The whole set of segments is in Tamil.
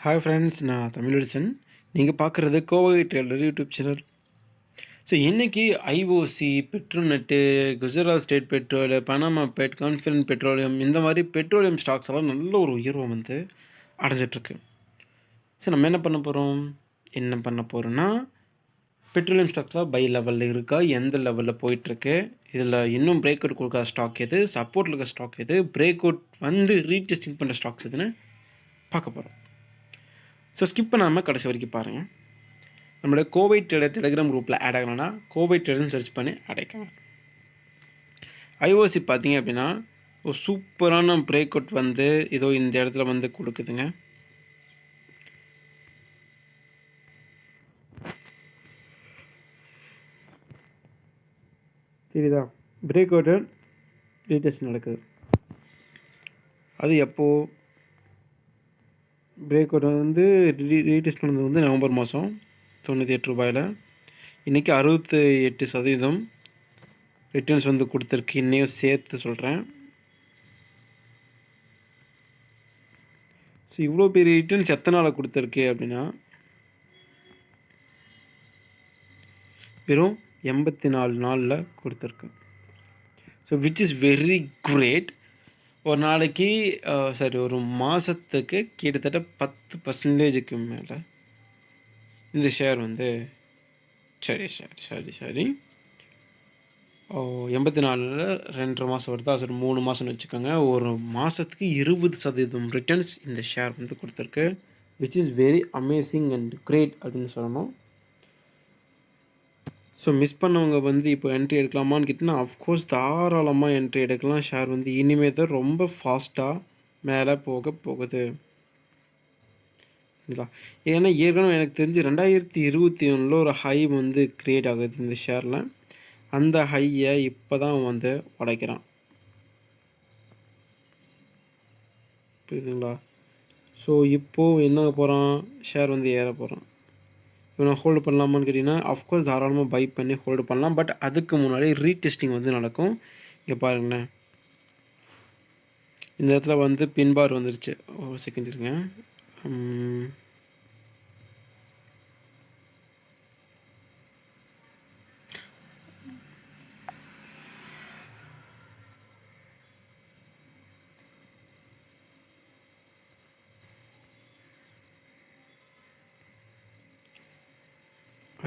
ஹாய் ஃப்ரெண்ட்ஸ் நான் தமிழடிசன் நீங்கள் பார்க்குறது Kovai trader YouTube channel so இன்றைக்கி IOC Petronet Gujarat state petrol Panama bed confident petroleum இந்த மாதிரி பெட்ரோலியம் ஸ்டாக்ஸ் எல்லாம் நல்ல ஒரு உயர்வை வந்து அடைஞ்சிட்ருக்கு. ஸோ நம்ம என்ன பண்ண போகிறோம் என்ன பண்ண போகிறோன்னா பெட்ரோலியம் ஸ்டாக்ஸ்லாம் பை லெவலில் இருக்கா? எந்த லெவலில் போயிட்டுருக்கு இதில் இன்னும் பிரேக் அவுட் கொடுக்காத ஸ்டாக் எது? சப்போர்ட்டில் இருக்க ஸ்டாக் எது? பிரேக் அவுட் வந்து ரீடெஸ்டிங் பண்ணுற ஸ்டாக்ஸ் எதுன்னு பார்க்க போகிறோம் ஸோ ஸ்கிப் பண்ணாமல் கடைசி வரைக்கும் பாருங்கள் நம்மளோட கோவை ட்ரேடர் டெலிகிராம் குரூப்பில் ஆட் ஆகணும்னா கோவை ட்ரேடர்னு சர்ச் பண்ணி அடைக்கலாம் ஐஓசி பார்த்தீங்க அப்படின்னா ஒரு சூப்பரான பிரேக் அவுட் வந்து ஏதோ இந்த இடத்துல வந்து கொடுக்குதுங்க. தெரியுதா? பிரேக் அவுட்டு ரீடெஸ்ட் நடக்குது. அது எப்போது பிரேக் அவுட் வந்து ரீ ரீடெஸ்ட் பண்ணது வந்து நவம்பர் மாதம் தொண்ணூற்றி எட்டு ரூபாயில். இன்றைக்கி அறுபத்தி எட்டு சதவீதம் ரிட்டர்ன்ஸ் வந்து கொடுத்துருக்கு. இன்னையும் சேர்த்து சொல்கிறேன் ஸோ இவ்வளோ பெரிய ரிட்டர்ன்ஸ் எத்தனை நாளில் கொடுத்துருக்கு அப்படின்னா வெறும் எண்பத்தி நாலு நாளில் கொடுத்துருக்கு. So which is very great ஒரு நாளைக்கு சரி ஒரு மாதத்துக்கு கிட்டத்தட்ட பத்து பர்சன்டேஜுக்கு மேலே இந்த ஷேர் வந்து சரி சரி சரி சரி. ஓ எண்பத்தி நாலில் ரெண்டரை மாதம் வருது? சரி மூணு மாதம்னு வச்சுக்கோங்க. ஒரு மாதத்துக்கு இருபது சதவீதம் ரிட்டர்ன்ஸ் இந்த ஷேர் வந்து கொடுத்துருக்கு which is very amazing and great அப்படின்னு சொல்லணும். ஸோ மிஸ் பண்ணவங்க வந்து இப்போ என்ட்ரி எடுக்கலாமான்னு கேட்டிங்கன்னா அஃப்கோர்ஸ் தாராளமாக என்ட்ரி எடுக்கலாம் ஷேர் வந்து இனிமேல் தான் ரொம்ப ஃபாஸ்ட்டாக மேலே போக போகுது. ஏன்னா ஏற்கனவே எனக்கு தெரிஞ்சு ரெண்டாயிரத்தி இருபத்தி ஒன்றில் ஒரு ஹை வந்து க்ரியேட் ஆகுது இந்த ஷேரில் அந்த ஹையை இப்போ தான் வந்து உடைக்கிறான். புரியுதுங்களா? ஸோ இப்போது என்ன போகிறான் ஷேர் வந்து ஏற போகிறான் இவனை ஹோல்டு பண்ணலாமான்னு கேட்டிங்கன்னா அஃப்கோர்ஸ் தாராளமாக பை பண்ணி ஹோல்டு பண்ணலாம். பட் அதுக்கு முன்னாடி ரீடெஸ்டிங் வந்து நடக்கும். இங்கே பாருங்களேன். இந்த இடத்துல வந்து பின்பார் வந்துருச்சு. Oh, ஒரு செகண்ட் இருங்க.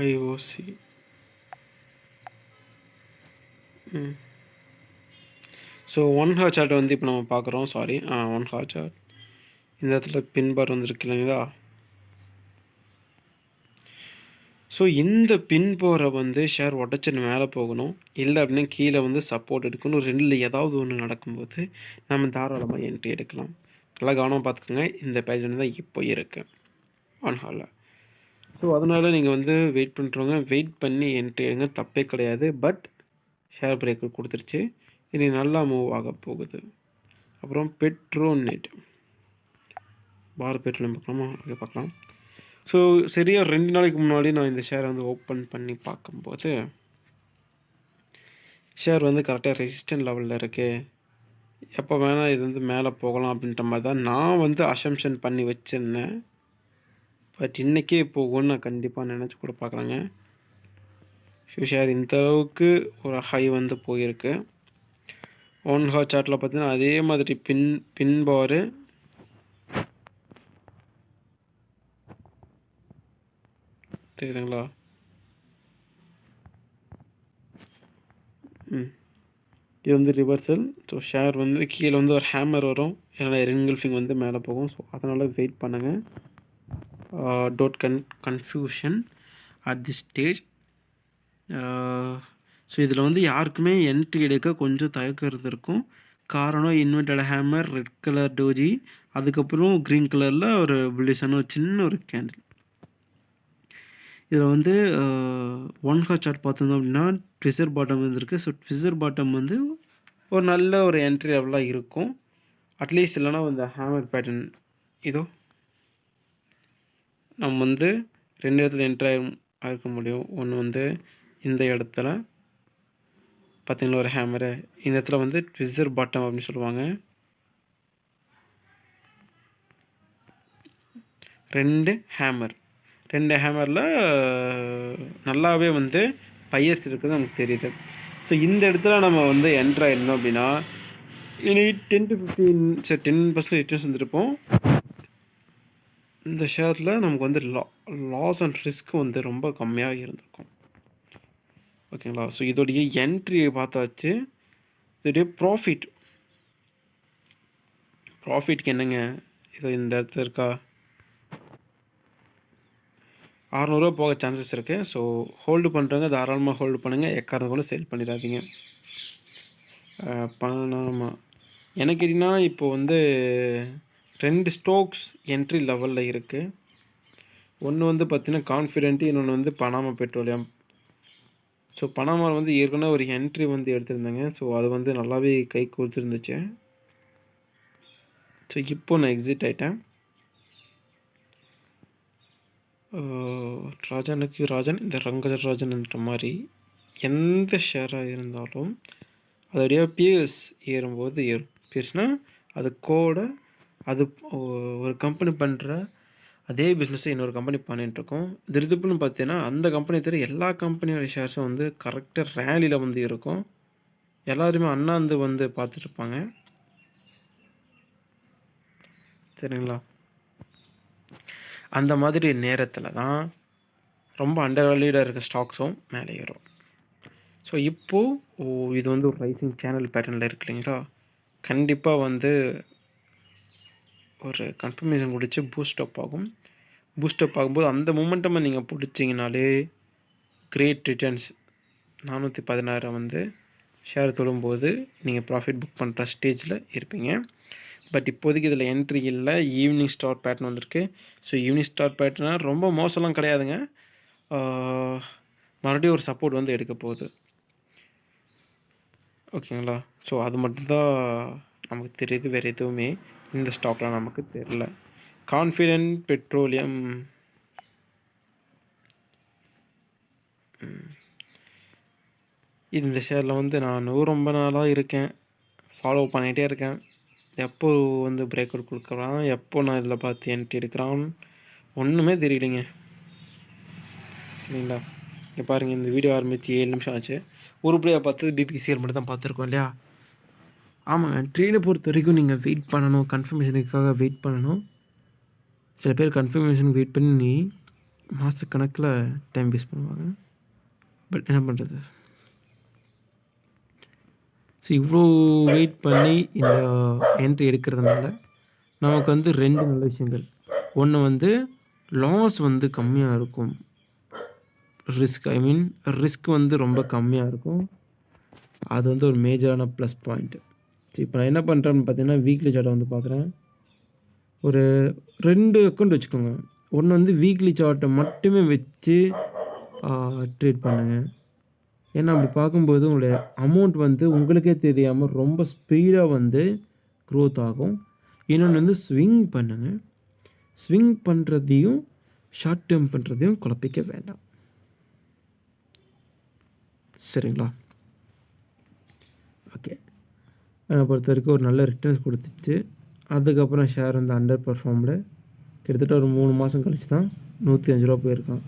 IOC so one hour chart வந்து இப்போ நம்ம பார்க்குறோம். Sorry ah one hour chart இந்த இடத்துல பின்பார் வந்துருக்கு இல்லைங்களா? ஸோ இந்த பின் போரை வந்து ஷேர் உடச்சின்னு மேலே போகணும். இல்லை அப்படின்னா கீழே வந்து சப்போர்ட் எடுக்கணும். ரெண்டில் ஏதாவது ஒன்று நடக்கும்போது நம்ம தாராளமாக என்ட்ரி எடுக்கலாம். நல்லா கவனமாக பார்த்துக்கோங்க. இந்த பேஜ் தான் இப்போ இருக்குது ஒன் ஹாலில் ஸோ அதனால் நீங்கள் வந்து வெயிட் பண்ணுறவங்க வெயிட் பண்ணி என்ட்ரி எடுங்க தப்பே கிடையாது. பட் ஷேர் பிரேக்கர் கொடுத்துருச்சு. இனி நல்லா மூவ் ஆக போகுது. அப்புறம் பெட்ரோ நெட் பார் பெட்ரோலியம் பார்க்கலாமா? ஓகே பார்க்கலாம். ஸோ சரியாக ரெண்டு நாளைக்கு முன்னாடி நான் இந்த ஷேரை வந்து ஓப்பன் பண்ணி பார்க்கும்போது ஷேர் வந்து கரெக்டாக ரெசிஸ்டன்ட் லெவலில் இருக்குது எப்போ வேணால் இது வந்து மேலே போகலாம் அப்படின்ற மாதிரி தான் நான் வந்து அசம்ஷன் பண்ணி வச்சுருந்தேன். பட் இன்றைக்கே போகும்னு நான் கண்டிப்பாக நினச்சி கூட பார்க்குறேங்க ஷூ ஷேர் இந்த அளவுக்கு ஒரு ஹை வந்து போயிருக்கு. ஒன் ஹவர் சார்ட்டில் பார்த்தீங்கன்னா அதே மாதிரி பின் பின் பாரு தெரியுதுங்களா? ம். இது வந்து ரிவர்சல் ஸோ ஷேர் வந்து கீழே வந்து ஒரு ஹேமர் வரும். ஏன்னா ரிங்கல்ஃபிங் வந்து மேலே போகும். ஸோ அதனால் வெயிட் பண்ணுங்கள் doubt con confusion at the stage so இதில் வந்து யாருக்குமே என்ட்ரி எடுக்க கொஞ்சம் தயக்கம் இருந்திருக்கும் காரணம் inverted hammer red colour doji அதுக்கப்புறம் க்ரீன் கலரில் ஒரு பிளிசன் ஒரு சின்ன ஒரு கேண்டில் இதில் வந்து uh, ஒன் ஹார் சார்ட் பார்த்துருந்தோம் அப்படின்னா ட்விசர் பாட்டம் வந்துருக்கு ஸோ ட்விசர் பாட்டம் வந்து ஒரு நல்ல ஒரு என்ட்ரி லெவலாக இருக்கும். அட்லீஸ்ட் இல்லைனா இந்த ஹேமர் பேட்டர்ன் இதோ நம்ம வந்து ரெண்டு இடத்துல என்ட்ரு ஆகிருக்க முடியும். ஒன்று வந்து இந்த இடத்துல பார்த்தீங்களா ஒரு ஹேமரு இந்த இடத்துல வந்து ட்விசர் பாட்டம் அப்படின்னு சொல்லுவாங்க. ரெண்டு ஹேமர் ரெண்டு ஹேமரில் நல்லாவே வந்து பையர்ஸ் இருக்கிறது நமக்கு தெரியுது. ஸோ இந்த இடத்துல நம்ம வந்து என்ட்ரு ஆயிருந்தோம் அப்படின்னா இனி டென் டு ஃபிஃப்டீன் சரி டென் பர்சன்ட் ரிட்டர்ன்ஸ் வந்துருப்போம். இந்த ஷேரில் நமக்கு வந்து லா லாஸ் அண்ட் ரிஸ்க் வந்து ரொம்ப கம்மியாக இருந்திருக்கும். ஓகேங்களா? ஸோ இதோடைய என்ட்ரி பார்த்தாச்சு. இதோடைய ப்ராஃபிட் ப்ராஃபிட்க்கு என்னங்க? இது இந்த இடத்துல இருக்கா? அறநூறுவா போக சான்சஸ் இருக்குது ஸோ ஹோல்டு பண்ணுறவங்க தாராளமாக ஹோல்டு பண்ணுங்கள் எக்காரணம் கூட சேல் பண்ணிடாதீங்க. பண்ணாமா எனக்கு கேட்டிங்கன்னா இப்போ வந்து ரெண்டு ஸ்டோக்ஸ் என்ட்ரி லெவலில் இருக்குது ஒன்று வந்து பார்த்திங்கன்னா கான்ஃபிடென்ட்டு இன்னொன்று வந்து பனாமா பெட்ரோலியம் ஸோ பனாமாவில் வந்து ஏற்கனவே ஒரு என்ட்ரி வந்து எடுத்திருந்தேங்க. ஸோ அது வந்து நல்லாவே கை கொடுத்துருந்துச்சு. ஸோ இப்போ நான் எக்ஸிட் ஆகிட்டேன் ராஜனுக்கு ராஜன் இந்த ரங்கராஜன்ன்ற மாதிரி எந்த ஷேராக இருந்தாலும் அதோடைய பிஎஸ் ஏறும்போது ஏறும். பிஎஸ்னால் அது கோட அது ஒரு கம்பெனி பண்ணுற அதே பிஸ்னஸை இன்னொரு கம்பெனி பண்ணிகிட்ருக்கோம் திருதுப்புன்னு பார்த்தீங்கன்னா அந்த கம்பெனி தவிர எல்லா கம்பெனியோட ஷேர்ஸும் வந்து கரெக்டாக ரேலியில் வந்து இருக்கும். எல்லாருமே அண்ணாந்து வந்து பார்த்துட்ருப்பாங்க சரிங்களா? அந்த மாதிரி நேரத்தில் தான் ரொம்ப அண்டர் வேல்யூடாக இருக்க ஸ்டாக்ஸும் மேலே ஏறும். ஸோ இப்போது ஓ இது வந்து ஒரு ரைசிங் சேனல் பேட்டர்னில் இருக்கு இல்லைங்களா? கண்டிப்பாக வந்து ஒரு கன்ஃபர்மேஷன் கொடுத்து பூஸ்ட் அப் ஆகும். பூஸ்டப் ஆகும்போது அந்த மூமெண்ட்டமை நீங்கள் பிடிச்சிங்கனாலே கிரேட் ரிட்டர்ன்ஸ் நானூற்றி பதினாறை வந்து ஷேர் தொடும்போது நீங்கள் ப்ராஃபிட் புக் பண்ணுற ஸ்டேஜில் இருப்பீங்க. பட் இப்போதைக்கு இதில் என்ட்ரி இல்லை. ஈவினிங் ஸ்டார் பேட்டர்ன் வந்திருக்கு. ஸோ ஈவினிங் ஸ்டார் பேட்டர்னா ரொம்ப மோசம்லாம் கிடையாதுங்க. மறுபடியும் ஒரு சப்போர்ட் வந்து எடுக்க போகுது. ஓகேங்களா ஸோ அது மட்டும்தான் நமக்கு தெரியுது. வேறு எதுவுமே இந்த ஸ்டாக்லாம் நமக்கு தெரில கான்ஃபிடென்ட் பெட்ரோலியம் இந்த ஷேரில் வந்து நான் ரொம்ப நாளாக இருக்கேன். ஃபாலோ பண்ணிகிட்டே இருக்கேன். எப்போ வந்து பிரேக் அவுட் கொடுக்குறான் எப்போ நான் இதில் பார்த்து என்ட்ரி எடுக்கிறான் ஒன்றுமே தெரியலைங்க. சரிங்களா? இங்கே பாருங்கள் இந்த வீடியோ ஆரம்பித்து ஏழு நிமிஷம் ஆச்சு. உருப்படியாக பார்த்தது பிபிசிஎல் மட்டும் தான் பார்த்துருக்கோம் இல்லையா? ஆமாங்க ட்ரெயினை பொறுத்த வரைக்கும் நீங்கள் வெயிட் பண்ணணும் கன்ஃபர்மேஷனுக்காக வெயிட் பண்ணணும். சில பேர் கன்ஃபர்மேஷனுக்கு வெயிட் பண்ணி மாதக்கணக்கில் டைம் வேஸ்ட் பண்ணுவாங்க. பட் என்ன பண்ணுறது ஸோ இவ்வளோ வெயிட் பண்ணி இந்த என்ட்ரி எடுக்கிறதுனால நமக்கு வந்து ரெண்டு நல்ல விஷயங்கள். ஒன்று வந்து லாஸ் வந்து கம்மியாக இருக்கும். ரிஸ்க் ஐ மீன் ரிஸ்க் வந்து ரொம்ப கம்மியாக இருக்கும். அது வந்து ஒரு மேஜரான ப்ளஸ் பாயிண்ட்டு சரி இப்போ நான் என்ன பண்ணுறேன்னு பார்த்தீங்கன்னா வீக்லி சார்ட்டை வந்து பார்க்குறேன். ஒரு ரெண்டு அக்கௌண்ட் வச்சுக்கோங்க. ஒன்று வந்து வீக்லி சார்ட்டை மட்டுமே வச்சு ட்ரீட் பண்ணுங்கள் ஏன்னா அப்படி பார்க்கும்போது உங்களுடைய அமௌண்ட் வந்து உங்களுக்கே தெரியாமல் ரொம்ப ஸ்பீடாக வந்து க்ரோத் ஆகும். இன்னொன்று வந்து ஸ்விங் பண்ணுங்கள் ஸ்விங் பண்ணுறதையும் ஷார்ட் டேர்ம் பண்ணுறதையும் குழப்பிக்க வேண்டாம். சரிங்களா? ஓகே பொறுத்த வரைக்கும் ஒரு நல்ல ரிட்டர்ன்ஸ் கொடுத்துச்சு. அதுக்கப்புறம் ஷேர் வந்து அண்டர் பர்ஃபார்ம்டு கிட்டத்தட்ட ஒரு மூணு மாதம் கழிச்சு தான் நூற்றி அஞ்சு ரூபா போயிருக்கான்.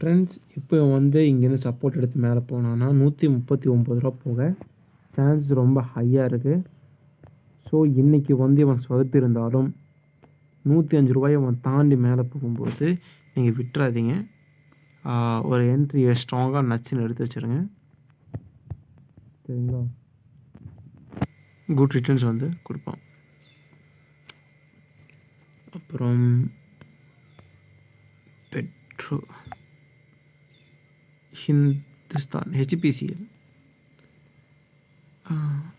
ஃப்ரெண்ட்ஸ் இப்போ வந்து இங்கேருந்து சப்போர்ட் எடுத்து மேலே போனான்னா நூற்றி முப்பத்தி ஒம்பது ரூபா போக சான்ஸ் ரொம்ப ஹையாக இருக்குது ஸோ இன்றைக்கி வந்து இவன் சொதப்பியிருந்தாலும் நூற்றி அஞ்சு ரூபாயை அவன் தாண்டி மேலே போகும்போது நீங்கள் விட்டுறாதீங்க. ஒரு என்ட்ரியை ஸ்ட்ராங்காக நச்சுன்னு எடுத்து வச்சுருங்க. சரிங்களா? குட் ரிட்டர்ன்ஸ் வந்து கொடுப்பான். அப்புறம் பெட்ரோ ஹிந்துஸ்தான் ஹெச்பிசிஎல்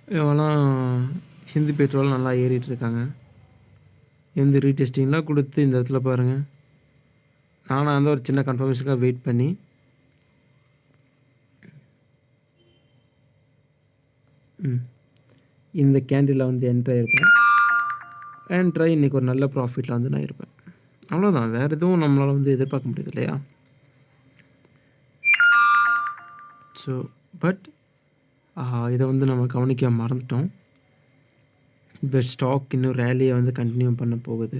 இவெல்லாம் ஹிந்தி பெட்ரோல் நல்லா ஏறிட்டுருக்காங்க. எந்த ரீடெஸ்டிங்லாம் கொடுத்து இந்த இடத்துல பாருங்கள் நானும் வந்து ஒரு சின்ன கன்ஃபர்மேஷனுக்காக வெயிட் பண்ணி. ம். இந்த கேண்டிலில் வந்து என்ட்ரு ஆகிருப்பேன் என்ட்ரு இன்றைக்கி ஒரு நல்ல ப்ராஃபிட்டில் வந்து நான் இருப்பேன். அவ்வளோதான் வேறு எதுவும் நம்மளால் வந்து எதிர்பார்க்க முடியாது இல்லையா? ஸோ பட் இதை வந்து நம்ம கவனிக்க மறந்துட்டோம். இந்த ஸ்டாக் இன்னும் ரேலியை வந்து கண்டினியூ பண்ண போகுது.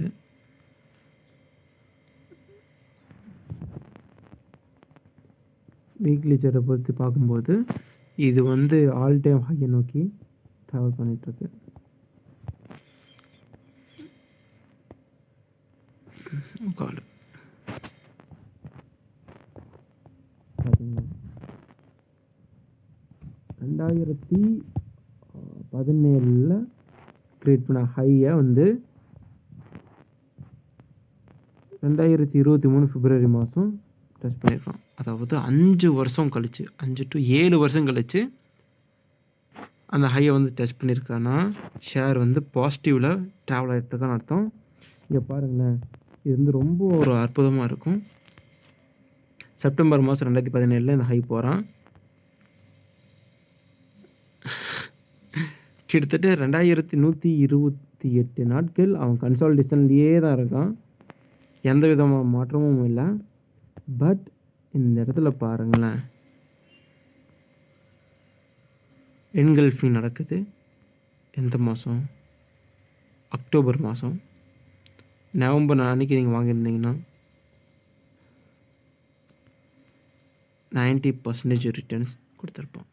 வீக்லி சார்ட்டை பொறுத்து பார்க்கும்போது இது வந்து ஆல் டைம் ஹையை நோக்கி ட்ராவல் பண்ணிகிட்ருக்கு காலு oh பார்த்தீங்கன்னா ரெண்டாயிரத்தி பதினேழில் க்ரியேட் பண்ண ஹையை வந்து ரெண்டாயிரத்தி இருபத்தி மூணு பிப்ரவரி மாதம் டச் பண்ணியிருக்கான் அதாவது அஞ்சு வருஷம் கழிச்சு அஞ்சு டு ஏழு வருஷம் கழித்து அந்த ஹையை வந்து டச் பண்ணியிருக்கான்னா ஷேர் வந்து பாசிட்டிவில் ட்ராவல் ஆகிட்டுருக்கான்னு அர்த்தம். இங்கே பாருங்களேன் இது வந்து ரொம்ப ஒரு அற்புதமாக இருக்கும். செப்டம்பர் மாதம் ரெண்டாயிரத்தி பதினேழில் இந்த ஹை போகிறான் கிட்டத்தட்ட ரெண்டாயிரத்தி நூற்றி இருபத்தி எட்டு நாட்கள் அவன் கன்சால்டேஷன்லேயே தான் இருக்கான். எந்த விதமான மாற்றமும் இல்லை. பட் இந்த இடத்துல பாருங்களேன். என்கல்ஃபி நடக்குது. எந்த மாதம் அக்டோபர் மாதம் நவம்பர் அன்றைக்கி நீங்கள் வாங்கியிருந்தீங்கன்னா நைன்ட்டி பர்சன்டேஜ் ரிட்டர்ன்ஸ் கொடுத்துருப்போம்.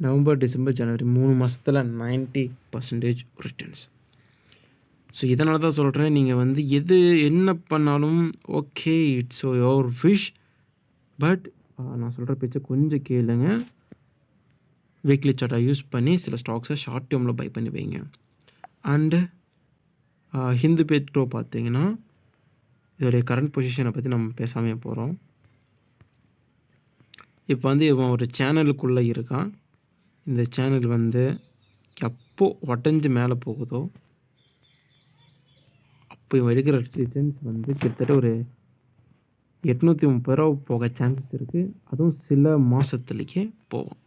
நவம்பர் டிசம்பர் ஜனவரி மூணு மாதத்தில் நைன்ட்டி பர்சன்டேஜ் ரிட்டர்ன்ஸ் ஸோ இதனால தான் சொல்கிறேன் நீங்கள் வந்து எது என்ன பண்ணாலும் okay it's your wish but நான் சொல்கிற பேச்சை கொஞ்சம் கேளுங்க. வீக்லி சார்ட்டை யூஸ் பண்ணி சில ஸ்டாக்ஸை ஷார்ட் டேர்மில் பை பண்ணி வைங்க. அண்டு ஹிந்து பேட்ரோ பார்த்தீங்கன்னா இதோடைய கரண்ட் பொசிஷனை பற்றி நம்ம பேசாமே போகிறோம் இப்போ வந்து இவன் ஒரு சேனலுக்குள்ளே இருக்கான். இந்த சேனல் வந்து எப்போ உடஞ்சி மேலே போகுதோ அப்போ இவன் எடுக்கிற ரிட்டர்ன்ஸ் வந்து கிட்டத்தட்ட ஒரு எட்நூற்றி முப்பது ரூபா போக சான்சஸ் இருக்குது அதுவும் சில மாதத்துலேயே போவோம்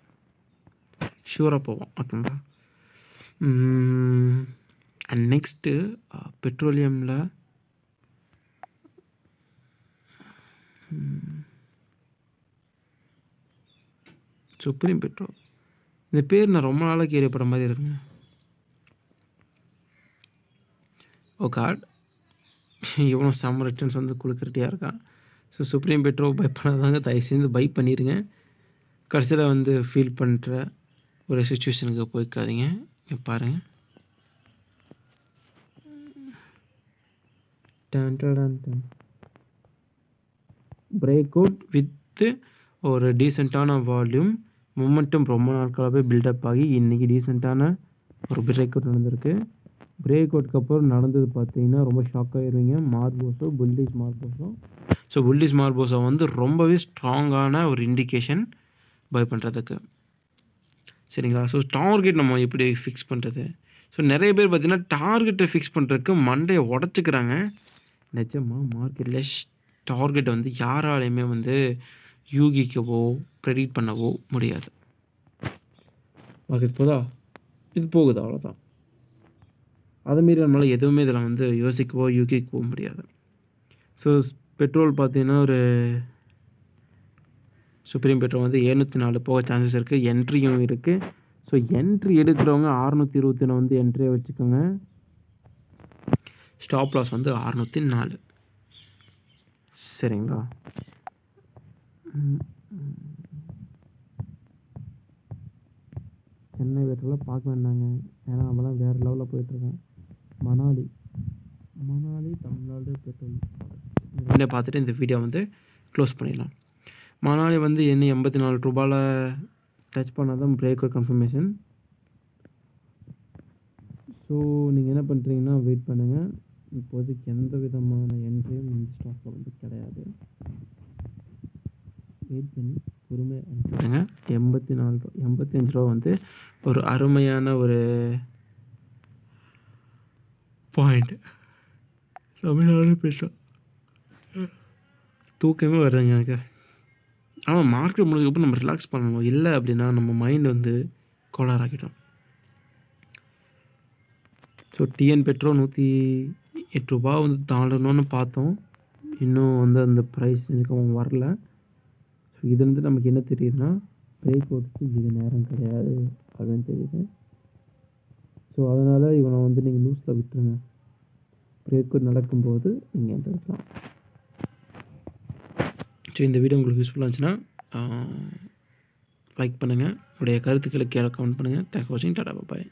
ஷூராக போவோம் ஓகேங்களா? அண்ட் நெக்ஸ்ட்டு பெட்ரோலியமில் சுப்ரீம் பெட்ரோல். இந்த பேர் நான் ரொம்ப நாளாக கேள்விப்பட மாதிரி இருக்குங்க. Oh ஓ காட் இவனும் செம்ம ரிட்டர்ன்ஸ் வந்து கொடுக்குறட்டியாக இருக்கான். ஸோ சுப்ரீம் பெட்ரோ பை பண்ணாதாங்க தயவு செஞ்சு பை பண்ணிடுங்க கடைசியில் வந்து ஃபீல் பண்ணுற ஒரு சுச்சுவேஷனுக்கு போய்க்காதீங்க. இங்கே பாருங்கள் பிரேக் அவுட் வித்து ஒரு டீசெண்டான வால்யூம் மொமெண்டம் ரொம்ப நாட்களாகவே பில்டப் ஆகி இன்றைக்கி டீசெண்டான ஒரு பிரேக் அவுட் நடந்திருக்கு. பிரேக் அவுட்க்கு அப்புறம் நடந்தது பார்த்தீங்கன்னா ரொம்ப ஷாக் ஆகிடுவீங்க மார்போஸோ புல்டிஸ் மார்போஸோ ஸோ புல்லிஸ் மார்போஸோ வந்து ரொம்பவே ஸ்ட்ராங்கான ஒரு இண்டிகேஷன் பை பண்ணுறதுக்கு சரிங்களா? ஸோ டார்கெட் நம்ம எப்படி ஃபிக்ஸ் பண்ணுறது ஸோ நிறைய பேர் பார்த்திங்கன்னா டார்கெட்டை ஃபிக்ஸ் பண்ணுறதுக்கு மண்டையை உடச்சிக்கிறாங்க. நிஜமாக மார்க்கெட்டில் டார்கெட்டை வந்து யாராலையுமே வந்து யூகிக்கவோ ப்ரெடிக்ட் பண்ணவோ முடியாது. மார்க்கெட் போதா இது போகுது அவ்வளோதான் அதுமாரி நம்மளால் எதுவுமே இதில் வந்து யோசிக்கவோ யூகிக்கவோ முடியாது. ஸோ பெட்ரோல் பார்த்தீங்கன்னா ஒரு சுப்ரீம் பெட்ரோல் வந்து எழுநூற்றி நாலு போக சான்சஸ் இருக்குது என்ட்ரியும் இருக்குது ஸோ என்ட்ரி எடுக்கிறவங்க அறநூற்றி இருபத்தி ஒன்று வந்து என்ட்ரியை வச்சுக்கோங்க. ஸ்டாப் லாஸ் வந்து அறநூற்றி நாலு. சரிங்களா? சென்னை பெட்ரோலில் பார்க்க வேண்டாங்க ஏன்னா நம்மளாம் வேறு லெவலில் போயிட்டுருக்கேன். மணாலி. மணாலி தமிழ்நாடு பெட்ரோல் ரெண்டே பார்த்துட்டு இந்த வீடியோ வந்து க்ளோஸ் பண்ணிடலாம். மணாலி வந்து என்ன எண்பத்தி நாலு ரூபாயில் டச் பண்ணால் தான் பிரேக்கர் கன்ஃபர்மேஷன் ஸோ நீங்கள் என்ன பண்ணுறீங்கன்னா வெயிட் பண்ணுங்கள் இப்போதைக்கு எந்த விதமான என்ட்ரியும் இந்த ஸ்டாக்கில் வந்து கிடையாது. வெயிட் பண்ணி பொறுமையாக பண்ணுங்க எண்பத்தி நாலு ரூபா எண்பத்தி அஞ்சு ரூபா வந்து ஒரு அருமையான ஒரு பாயிண்ட் தமிழ்நாடு பேச. தூக்கமே வருதுங்க எனக்கு. ஆனால் மார்க்கெட் முடிஞ்சதுக்கப்புறம் நம்ம ரிலாக்ஸ் பண்ணணும். இல்லை அப்படின்னா நம்ம மைண்ட் வந்து கோளாறாக்கிட்டோம் ஸோ டிஎன் பெட்ரோல் நூற்றி எட்டு ரூபா வந்து தாண்டணும்னு பார்த்தோம். இன்னும் வந்து அந்த ப்ரைஸ் எனக்கு வரல. ஸோ இது வந்து நமக்கு என்ன தெரியுதுன்னா பிரேக் அவுட்டுக்கு இது நேரம் கிடையாது அப்படின்னு தெரியுது. ஸோ அதனால் இவனை வந்து நீங்கள் லூஸில் விட்டுருங்க. பிரேக்கு நடக்கும்போது நீங்கள் என்கிட்ட இருக்கலாம். ஸோ இந்த வீடியோ உங்களுக்கு யூஸ்ஃபுல்லாக இருந்துச்சுன்னா லைக் பண்ணுங்கள் உடைய கருத்துக்களை கீழே கமெண்ட் பண்ணுங்கள் தேங்க் வாட்சிங் டாடா பாய்